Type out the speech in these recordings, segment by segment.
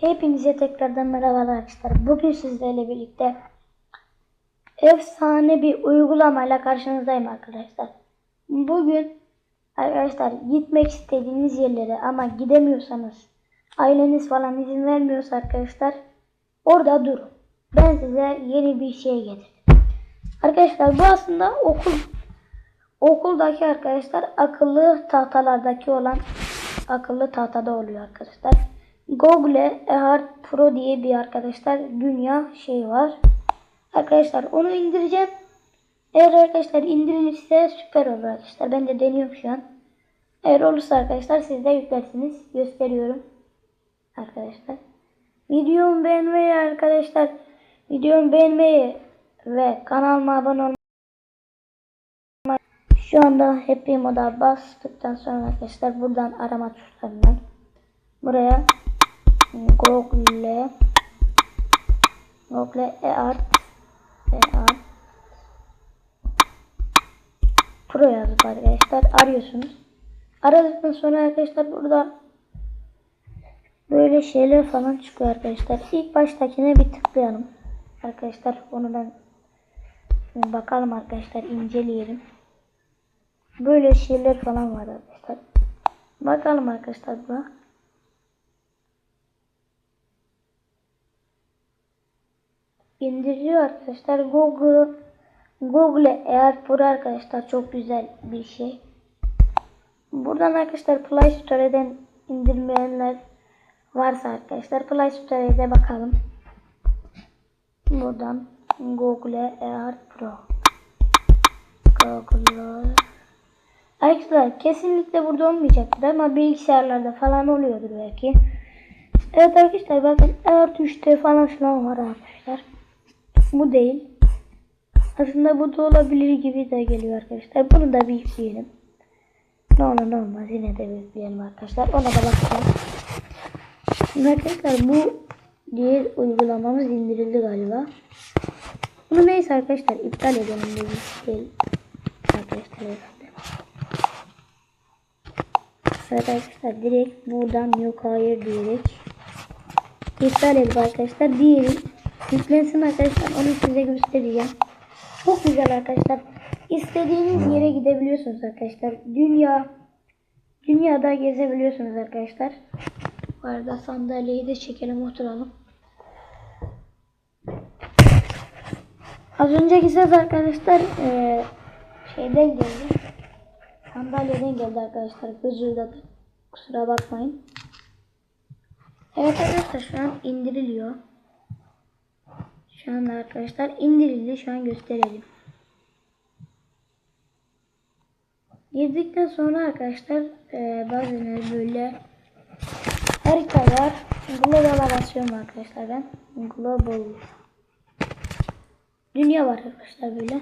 Hepinize tekrardan merhaba arkadaşlar. Bugün sizlerle birlikte efsane bir uygulamayla karşınızdayım arkadaşlar. Bugün arkadaşlar gitmek istediğiniz yerlere ama gidemiyorsanız aileniz falan izin vermiyorsa arkadaşlar orada durun. Ben size yeni bir şey getirdim. Arkadaşlar bu aslında okul okuldaki arkadaşlar akıllı tahtalardaki olan akıllı tahtada oluyor arkadaşlar. Google Earth Pro diye bir arkadaşlar dünya şey var. Arkadaşlar onu indireceğim. Eğer arkadaşlar indirilirse süper olur arkadaşlar. Ben de deniyorum şu an. Eğer olursa arkadaşlar siz de yüklersiniz. Gösteriyorum. Arkadaşlar. Videomu beğenmeyi arkadaşlar. Videomu beğenmeyi ve kanalıma abone olmayı şu anda Happy Moda bastıktan sonra arkadaşlar buradan arama tuşlarından buraya Google Google Eart Pro yazıp arkadaşlar arıyorsunuz. Aradıktan sonra arkadaşlar burada böyle şeyler falan çıkıyor arkadaşlar. İlk baştakine bir tıklayalım. Arkadaşlar onu ben bakalım arkadaşlar inceleyelim. Böyle şeyler falan var arkadaşlar. Bakalım arkadaşlar buna. İndiriyor arkadaşlar. Google Google eğer Pro arkadaşlar çok güzel bir şey. Buradan arkadaşlar Play Store'den indirmeyenler varsa arkadaşlar Play Store'ya da bakalım. Buradan Google Eğer Pro. Google Arkadaşlar kesinlikle burada olmayacaktır ama bilgisayarlarda falan oluyordur belki. Evet arkadaşlar bakın R3'te falan filan var arkadaşlar. Bu değil. Aslında bu da olabilir gibi de geliyor arkadaşlar. Bunu da bir yükleyelim. Ne olur ne olmaz yine de yükleyelim arkadaşlar. Ona da bakacağım. Arkadaşlar bu diğer uygulamamız indirildi galiba. Bunu neyse arkadaşlar iptal edelim de bir şey. Arkadaşlar. Evet arkadaşlar direkt buradan yok hayır diyerek iptal edip arkadaşlar diğeri yüklensin arkadaşlar onu size göstereceğim. Çok güzel arkadaşlar. İstediğiniz yere gidebiliyorsunuz arkadaşlar. Dünya dünyada gezebiliyorsunuz arkadaşlar. Bu arada sandalyeyi de çekelim oturalım. Az önceki ses arkadaşlar eee, şeyden geldi. Sandalyeden geldi arkadaşlar. Hızırdadı. Kusura bakmayın. Evet arkadaşlar şu an indiriliyor. Şu an arkadaşlar indirildi. Şu an gösterelim. Girdikten sonra arkadaşlar e, bazen böyle haritalar global basıyorum arkadaşlar ben. Global Dünya var arkadaşlar böyle.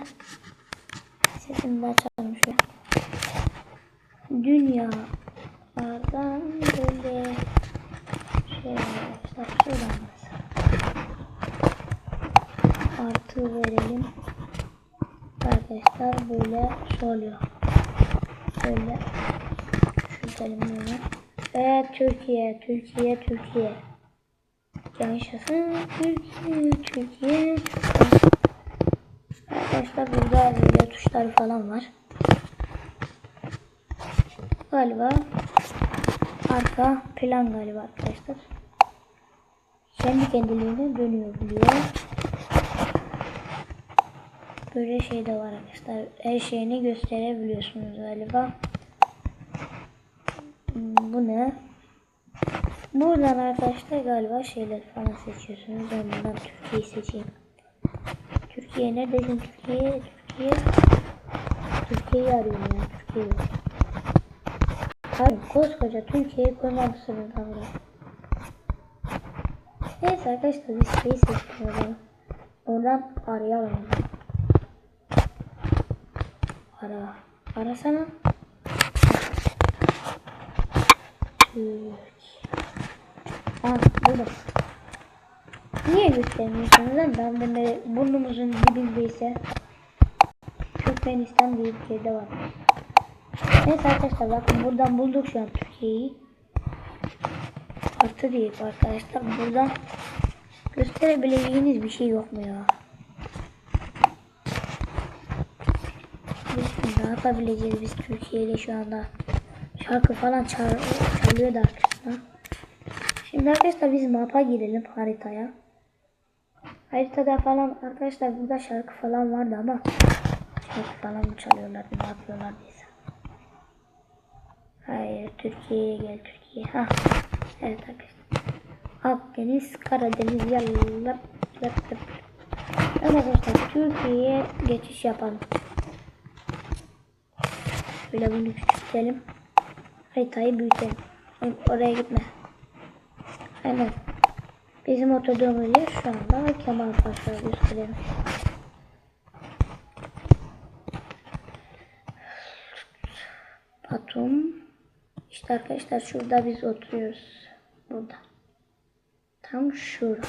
Sesini de açalım şöyle. Dünyalardan böyle şey arkadaşlar şuradan artı verelim. Arkadaşlar böyle şey oluyor. Şöyle şuradan böyle. Ve Türkiye, Türkiye, Türkiye. Yaşasın Türkiye, Türkiye. Arkadaşlar burada böyle tuşları falan var. Galiba arka plan galiba arkadaşlar. Kendi kendiliğine dönüyor biliyor. Böyle şey de var arkadaşlar. Her şeyini gösterebiliyorsunuz galiba. Bu ne? Buradan arkadaşlar galiba şeyler falan seçiyorsunuz. Ben buradan Türkiye'yi seçeyim. Türkiye neredesin Türkiye? Türkiye. Türkiye'yi arıyorum ya. Türkiye'yi. Hayır koskoca Türkiye'yi koymamışsınız buraya. Neyse arkadaşlar biz şeyi zaman. Oradan arayalım. Ara. Arasana. Aa burada. Niye göstermiyorsunuz lan? Ben de burnumuzun dibindeyse. Türkmenistan diye bir yerde var. Neyse arkadaşlar bakın buradan bulduk şu an Türkiye'yi. Artı değil arkadaşlar. Buradan gösterebileceğiniz bir şey yok mu ya? Biz ne yapabileceğiz biz Türkiye'de şu anda? Şarkı falan çal çalıyor da arkasına. Şimdi arkadaşlar biz mapa girelim haritaya. Haritada falan arkadaşlar burada şarkı falan vardı ama şarkı falan mı çalıyorlar ne yapıyorlar neyse. Hayır Türkiye'ye gel Türkiye. Ha. Evet arkadaşlar. Akdeniz, Karadeniz yallah. Evet arkadaşlar Türkiye'ye geçiş yapalım. Şöyle bunu küçültelim. Haritayı büyütelim. Oraya gitme. Aynen. Bizim oturduğumuz yer şu anda Kemal Paşa gösterelim. Batum. İşte arkadaşlar şurada biz oturuyoruz. Burada. Tam şurada.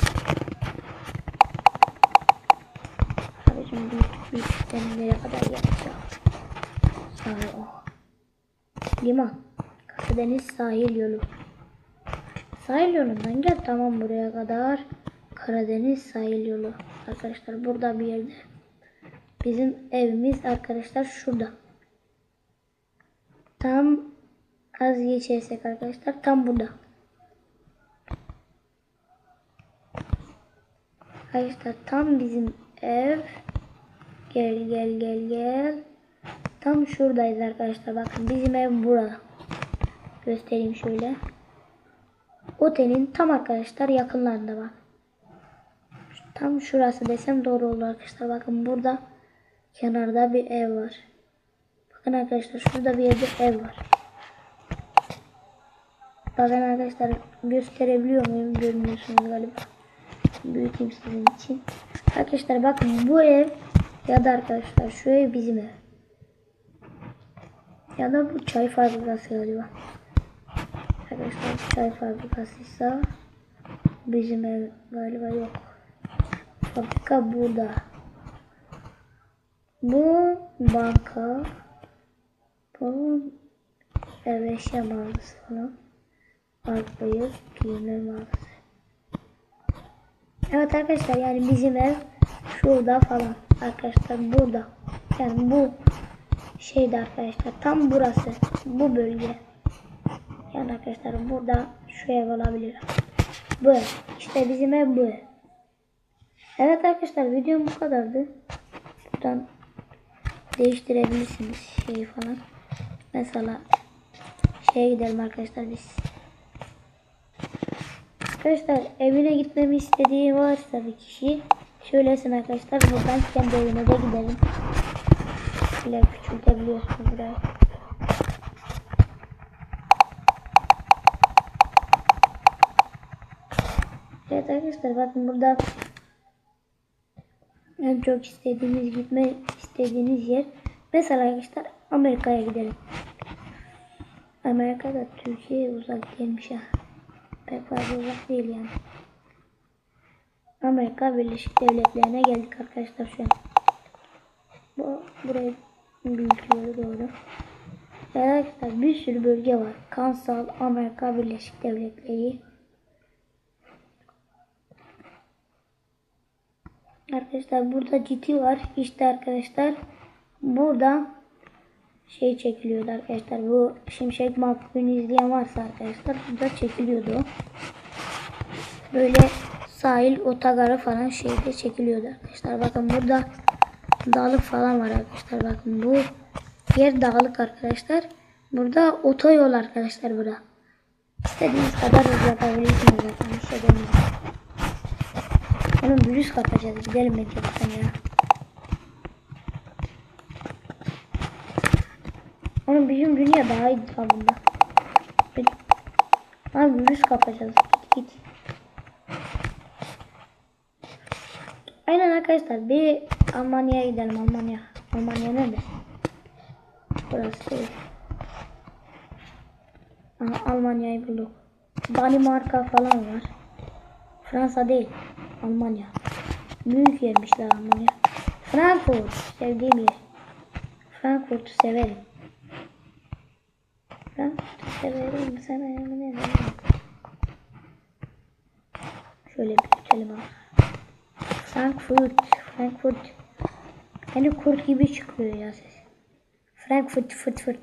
Abicim büyük büyük nereye kadar yapacağım. O. Liman. Karadeniz sahil yolu. Sahil yolundan gel tamam buraya kadar. Karadeniz sahil yolu. Arkadaşlar burada bir yerde. Bizim evimiz arkadaşlar şurada. Tam az geçersek arkadaşlar tam burada. Arkadaşlar tam bizim ev. Gel gel gel gel. Tam şuradayız arkadaşlar. Bakın bizim ev burada. Göstereyim şöyle. Otelin tam arkadaşlar yakınlarında bak. Tam şurası desem doğru olur arkadaşlar. Bakın burada kenarda bir ev var. Bakın arkadaşlar şurada bir yerde ev var. Bakın arkadaşlar gösterebiliyor muyum? Görmüyorsunuz galiba. Büyüteyim sizin için. Arkadaşlar bakın bu ev ya da arkadaşlar şu ev bizim ev. Ya da bu çay fabrikası galiba. Arkadaşlar çay fabrikasıysa bizim ev galiba yok. Fabrika burada. Bu banka. Bu ev eşya mağazası falan. Arpayız giyinme mağazası. Evet arkadaşlar yani bizim ev şurada falan. Arkadaşlar burada. Yani bu şeyde arkadaşlar tam burası. Bu bölge. Yani arkadaşlar burada şu ev olabilir. Bu. İşte bizim ev bu ev. Evet arkadaşlar videom bu kadardı. Buradan değiştirebilirsiniz şeyi falan. Mesela şeye gidelim arkadaşlar biz. Arkadaşlar evine gitmemi istediği varsa bir kişi söylesin arkadaşlar. Buradan kendi evine de gidelim. Bile küçültebiliyorsunuz burayı. Evet arkadaşlar bakın burada en çok istediğiniz gitme istediğiniz yer mesela arkadaşlar Amerika'ya gidelim. Amerika'da Türkiye'ye uzak değilmiş ha. Pek fazla uzak değil yani. Amerika Birleşik Devletleri'ne geldik arkadaşlar şu an. Bu burayı büyütüyor doğru. Arkadaşlar bir sürü bölge var. Kansal, Amerika Birleşik Devletleri. Arkadaşlar burada ciddi var. İşte arkadaşlar burada şey çekiliyordu arkadaşlar. Bu Şimşek Makbul'ünü izleyen varsa arkadaşlar burada çekiliyordu. Böyle sahil otogarı falan şeyde çekiliyordu arkadaşlar. Bakın burada dağlık falan var arkadaşlar. Bakın bu yer dağlık arkadaşlar. Burada otoyol arkadaşlar burada. İstediğiniz kadar hız yapabilirsiniz zaten. Bir şey. Onun virüs kapacağız. Gidelim medyaktan ya. Onun bizim dünya daha iyi bunda. Abi virüs kapacağız. Git git. Aynen arkadaşlar bir Almanya'ya gidelim Almanya. Almanya nerede? Burası değil. Aha, Almanya'yı bulduk. Danimarka falan var. Fransa değil. Almanya. Büyük yermişler Almanya. Frankfurt. Sevdiğim yer. Frankfurt'u severim. Frankfurt'u severim. Severim. severim. Şöyle büyütelim abi. Frankfurt. Frankfurt. Hani kurt gibi çıkıyor ya ses. Frankfurt fırt fırt.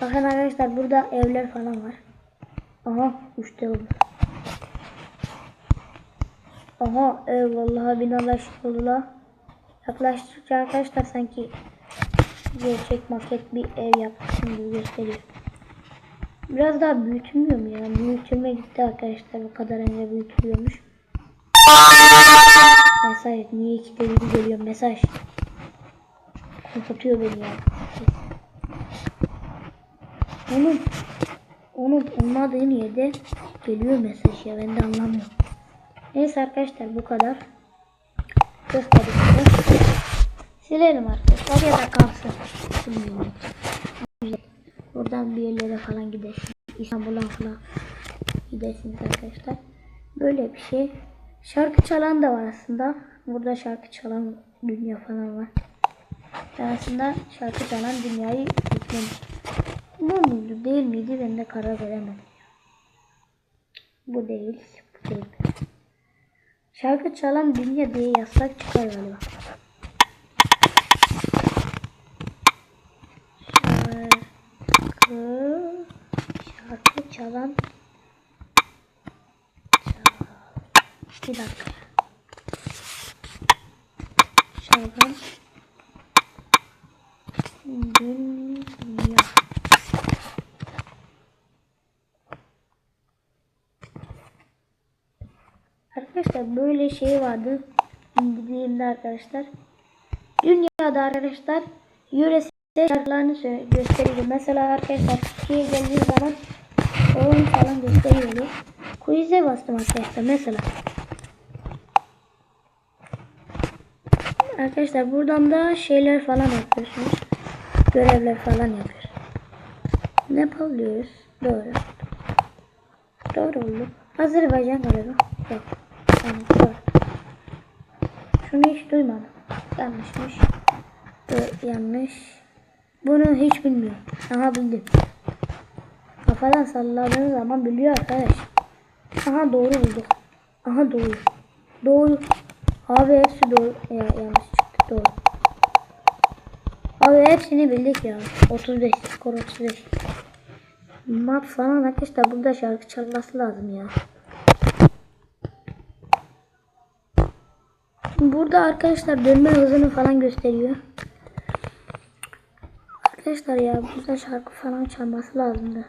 Bakın arkadaşlar burada evler falan var. Aha üçte oldu. Aha ev vallahi binalar oldular. Yaklaştıkça arkadaşlar sanki gerçek maket bir ev yapmışım gibi gösteriyor. Biraz daha büyütülmüyor mu ya? Büyütülme gitti arkadaşlar. Bu kadar önce büyütülüyormuş. Mesaj. Niye iki de bir geliyor mesaj? Korkutuyor beni ya. Onun onun olmadığı yerde geliyor mesaj ya. Ben de anlamıyorum. Neyse arkadaşlar bu kadar. Gösterdik. Silelim arkadaşlar ya da kalsın. Buradan bir yerlere falan gidersiniz. İstanbul'a falan gidersiniz arkadaşlar. Böyle bir şey. Şarkı çalan da var aslında. Burada şarkı çalan dünya falan var. Ben aslında şarkı çalan dünyayı yüklemiş. Bu muydu değil miydi ben de karar veremedim. Bu değil. Bu değil. Şarkı çalan dünya diye yasak çıkar galiba. Şarkı şarkı çalan çal- bir dakika. Çalan dünya. Arkadaşlar böyle şey vardı. İngilizce'de arkadaşlar. Dünyada arkadaşlar yöresel şarkılarını gösteriyor. Mesela arkadaşlar Türkiye'ye geldiği zaman oyun falan gösteriyordu. Quiz'e bastım arkadaşlar mesela. Arkadaşlar buradan da şeyler falan yapıyorsunuz. Görevler falan yapıyoruz. Nepal diyoruz. Doğru. Doğru oldu. Azerbaycan galiba. Yok. Tamam doğru. Şunu hiç duymadım. Yanlışmış. Ö, yanlış. Bunu hiç bilmiyorum. Aha bildim. Kafadan salladığın zaman biliyor arkadaş. Aha doğru bulduk. Aha doğru. Doğru. Abi hepsi doğru. Ya, yanlış. Doğru. Abi hepsini bildik ya. 35. Skor 35. Map falan arkadaşlar burada şarkı çalması lazım ya. Burada arkadaşlar dönme hızını falan gösteriyor. Arkadaşlar ya burada şarkı falan çalması lazımdı.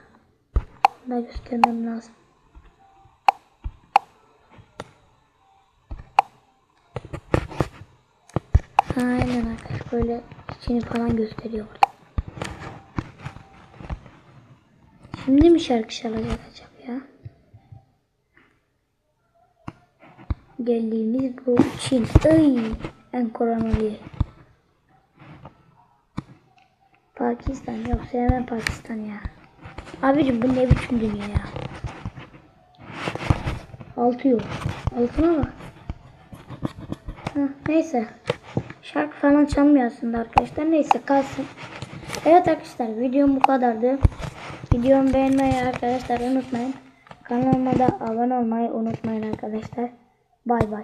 Bunu da göstermem lazım. Aynen arkadaşlar böyle içini falan gösteriyor burada. Şimdi mi şarkı çalacak acaba ya? Geldiğimiz bu Çin. Ay, en koronalı yer. Pakistan yok sevmem Pakistan ya. Abicim bu ne biçim dünya ya. Altı yok. Altına bak. Heh, neyse. Şarkı falan çalmıyor aslında arkadaşlar. Neyse kalsın. Evet arkadaşlar videom bu kadardı. Videomu beğenmeyi arkadaşlar unutmayın. Kanalıma da abone olmayı unutmayın arkadaşlar. Bay bay.